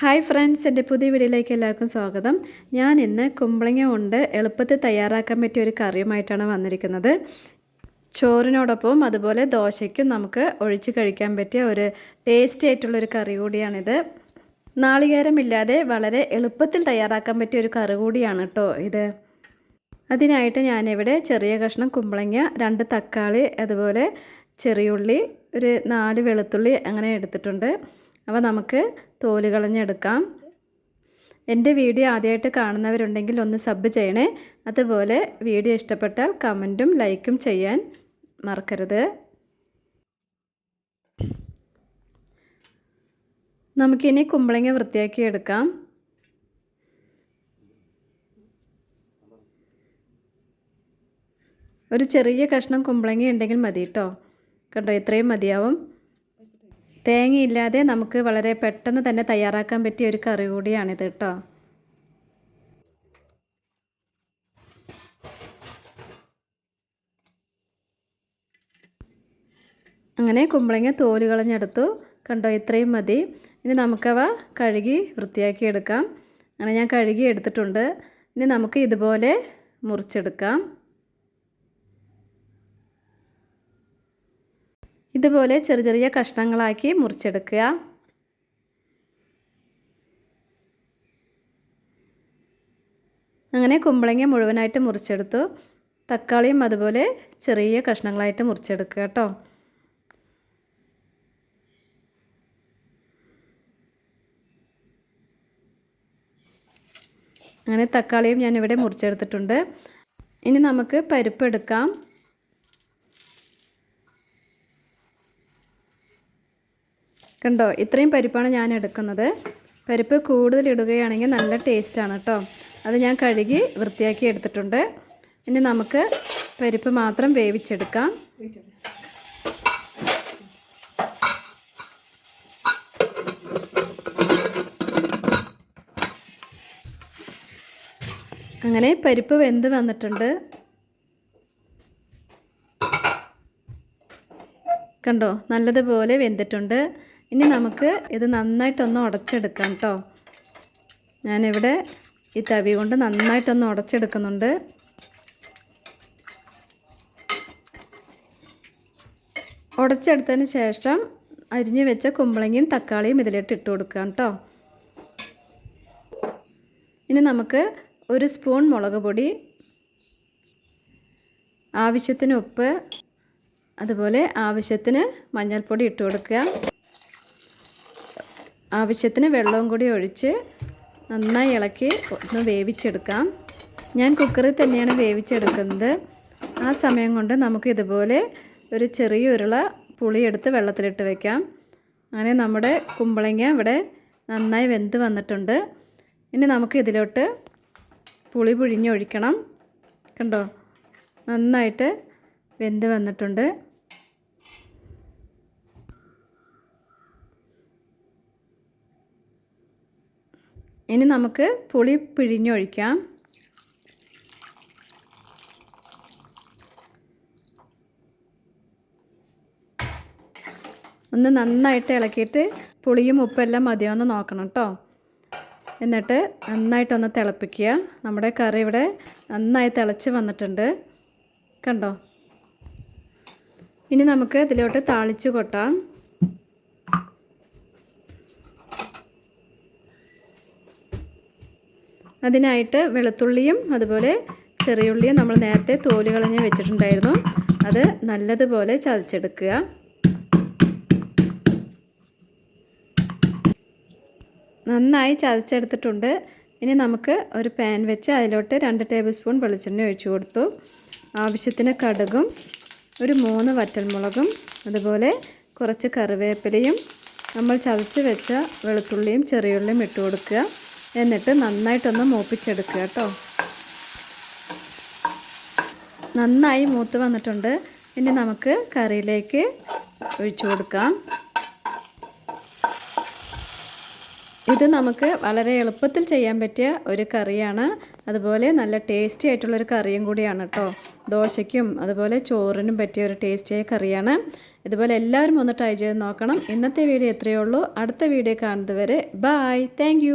Hi friends എന്റെ പുതിയ വീഡിയോയിലേക്ക് എല്ലാവർക്കും സ്വാഗതം. ഞാൻ ഇന്ന് കുമ്പളങ്ങ കൊണ്ട് എളുപ്പത്തിൽ തയ്യാറാക്കാൻ പറ്റിയ ഒരു കറിയുമായിട്ടാണ് വന്നിരിക്കുന്നത്. ചോറിനോടൊപ്പം അതുപോലെ ദോശയ്ക്കും നമുക്ക് ഒഴിച്ച് കഴിക്കാൻ പറ്റിയ ഒരു ടേസ്റ്റി ആയിട്ടുള്ളൊരു കറി കൂടിയാണിത്. നാളികേരമില്ലാതെ വളരെ എളുപ്പത്തിൽ തയ്യാറാക്കാൻ പറ്റിയ ഒരു കറി കൂടിയാണ് കേട്ടോ ഇത്. അതിനായിട്ട് ഞാനിവിടെ ചെറിയ കഷ്ണം കുമ്പളങ്ങ രണ്ട് തക്കാളി അതുപോലെ ചെറിയുള്ളി ഒരു നാല് വെളുത്തുള്ളി അങ്ങനെ എടുത്തിട്ടുണ്ട്. അപ്പോൾ നമുക്ക് തോൽ കളഞ്ഞെടുക്കാം. എന്റെ വീഡിയോ ആദ്യമായിട്ട് കാണുന്നവരുണ്ടെങ്കിൽ ഒന്ന് സബ് ചെയ്യണേ. അതുപോലെ വീഡിയോ ഇഷ്ടപ്പെട്ടാൽ കമന്റും ലൈക്കും ചെയ്യാൻ മറക്കരുത്. നമുക്കിനി കുമ്പളങ്ങ വൃത്തിയാക്കി എടുക്കാം. ഒരു ചെറിയ കഷ്ണം കുമ്പളങ്ങ ഉണ്ടെങ്കിൽ മതി കേട്ടോ കണ്ടോ ഇത്രയും മതിയാവും. തേങ്ങയില്ലാതെ നമുക്ക് വളരെ പെട്ടെന്ന് തന്നെ തയ്യാറാക്കാൻ പറ്റിയ ഒരു കറി കൂടിയാണിത് കേട്ടോ. അങ്ങനെ കുമ്പളങ്ങ തോൽ കളഞ്ഞെടുത്തു. കണ്ടോ ഇത്രയും മതി. ഇനി നമുക്കവ കഴുകി വൃത്തിയാക്കി എടുക്കാം. അങ്ങനെ ഞാൻ കഴുകി എടുത്തിട്ടുണ്ട്. ഇനി നമുക്ക് ഇതുപോലെ മുറിച്ചെടുക്കാം. ഇതുപോലെ ചെറിയ ചെറിയ കഷ്ണങ്ങളാക്കി മുറിച്ചെടുക്കുക. അങ്ങനെ കുമ്പളങ്ങ മുഴുവനായിട്ട് മുറിച്ചെടുത്തു. തക്കാളിയും അതുപോലെ ചെറിയ കഷ്ണങ്ങളായിട്ട് മുറിച്ചെടുക്കുക കേട്ടോ. അങ്ങനെ തക്കാളിയും ഞാനിവിടെ മുറിച്ചെടുത്തിട്ടുണ്ട്. ഇനി നമുക്ക് പരിപ്പ് എടുക്കാം. കണ്ടോ? ഇത്രയും പരിപ്പാണ് ഞാൻ എടുക്കുന്നത്. പരിപ്പ് കൂടുതൽ ഇടുകയാണെങ്കിൽ നല്ല ടേസ്റ്റാണ് കേട്ടോ അത് ഞാൻ കഴുകി വൃത്തിയാക്കി എടുത്തിട്ടുണ്ട്. ഇനി നമുക്ക് പരിപ്പ് മാത്രം വേവിച്ചെടുക്കാം. അങ്ങനെ പരിപ്പ് വെന്ത് വന്നിട്ടുണ്ട്. കണ്ടോ? നല്ലതുപോലെ വെന്തിട്ടുണ്ട്. ഇനി നമുക്ക് ഇത് നന്നായിട്ടൊന്ന് ഉടച്ചെടുക്കാം കേട്ടോ ഞാനിവിടെ ഈ തവി കൊണ്ട് നന്നായിട്ടൊന്ന് ഉടച്ചെടുക്കുന്നുണ്ട്. ഉടച്ചെടുത്തതിന് ശേഷം അരിഞ്ഞു വെച്ച കുമ്പളങ്ങയും തക്കാളിയും ഇതിലിട്ട് ഇട്ട് കൊടുക്കാം കേട്ടോ ഇനി നമുക്ക് ഒരു സ്പൂൺ മുളക് പൊടി ആവശ്യത്തിന് ഉപ്പ് അതുപോലെ ആവശ്യത്തിന് മഞ്ഞൾപ്പൊടി ഇട്ട് കൊടുക്കുക ആവശ്യത്തിന് വെള്ളവും കൂടി ഒഴിച്ച് നന്നായി ഇളക്കി ഒന്ന് വേവിച്ചെടുക്കാം. ഞാൻ കുക്കറിൽ തന്നെയാണ് വേവിച്ചെടുക്കുന്നത്. ആ സമയം കൊണ്ട് നമുക്ക് ഇതുപോലെ ഒരു ചെറിയ ഉരുള പുളിയെടുത്ത് വെള്ളത്തിലിട്ട് വയ്ക്കാം അങ്ങനെ നമ്മുടെ കുമ്പളങ്ങ ഇവിടെ നന്നായി വെന്ത് വന്നിട്ടുണ്ട്. ഇനി നമുക്ക് ഇതിലോട്ട് പുളി പിഴിഞ്ഞൊഴിക്കണം. കണ്ടോ? നന്നായിട്ട് വെന്ത് വന്നിട്ടുണ്ട്. ഇനി നമുക്ക് പുളി പിഴിഞ്ഞൊഴിക്കാം. ഒന്ന് നന്നായിട്ട് ഇളക്കിയിട്ട് പുളിയും ഉപ്പെല്ലാം മതിയോന്ന് നോക്കണം കേട്ടോ എന്നിട്ട് നന്നായിട്ടൊന്ന് തിളപ്പിക്കുക. നമ്മുടെ കറി ഇവിടെ നന്നായി തിളച്ച് വന്നിട്ടുണ്ട്. കണ്ടോ? ഇനി നമുക്ക് ഇതിലോട്ട് താളിച്ച് കൊട്ടാം. അതിനായിട്ട് വെളുത്തുള്ളിയും അതുപോലെ ചെറിയുള്ളിയും നമ്മൾ നേരത്തെ തോൽ കളഞ്ഞ് വെച്ചിട്ടുണ്ടായിരുന്നു. അത് നല്ലതുപോലെ ചതച്ചെടുക്കുക. നന്നായി ചതച്ചെടുത്തിട്ടുണ്ട്. ഇനി നമുക്ക് ഒരു പാൻ വെച്ച് അതിലോട്ട് രണ്ട് ടേബിൾ സ്പൂൺ വെളിച്ചെണ്ണ ഒഴിച്ചു കൊടുത്തു. ആവശ്യത്തിന് കടുകും ഒരു മൂന്ന് വറ്റൽമുളകും അതുപോലെ കുറച്ച് കറിവേപ്പിലയും നമ്മൾ ചതച്ച് വെച്ച വെളുത്തുള്ളിയും ചെറിയുള്ളിയും ഇട്ട് കൊടുക്കുക. എന്നിട്ട് നന്നായിട്ടൊന്ന് മൂപ്പിച്ചെടുക്കുക കേട്ടോ. നന്നായി മൂത്ത് വന്നിട്ടുണ്ട്. ഇനി നമുക്ക് കറിയിലേക്ക് ഒഴിച്ചു കൊടുക്കാം. ഇത് നമുക്ക് വളരെ എളുപ്പത്തിൽ ചെയ്യാൻ പറ്റിയ ഒരു കറിയാണ്. അതുപോലെ നല്ല ടേസ്റ്റി ആയിട്ടുള്ളൊരു കറിയും കൂടിയാണ് കേട്ടോ. ദോശയ്ക്കും അതുപോലെ ചോറിനും പറ്റിയ ഒരു ടേസ്റ്റിയായ കറിയാണ്. ഇതുപോലെ എല്ലാവരും ഒന്ന് ട്രൈ ചെയ്ത് നോക്കണം. ഇന്നത്തെ വീഡിയോ എത്രയേ ഉള്ളൂ. അടുത്ത വീഡിയോ കാണുന്നതുവരെ ബായ് താങ്ക്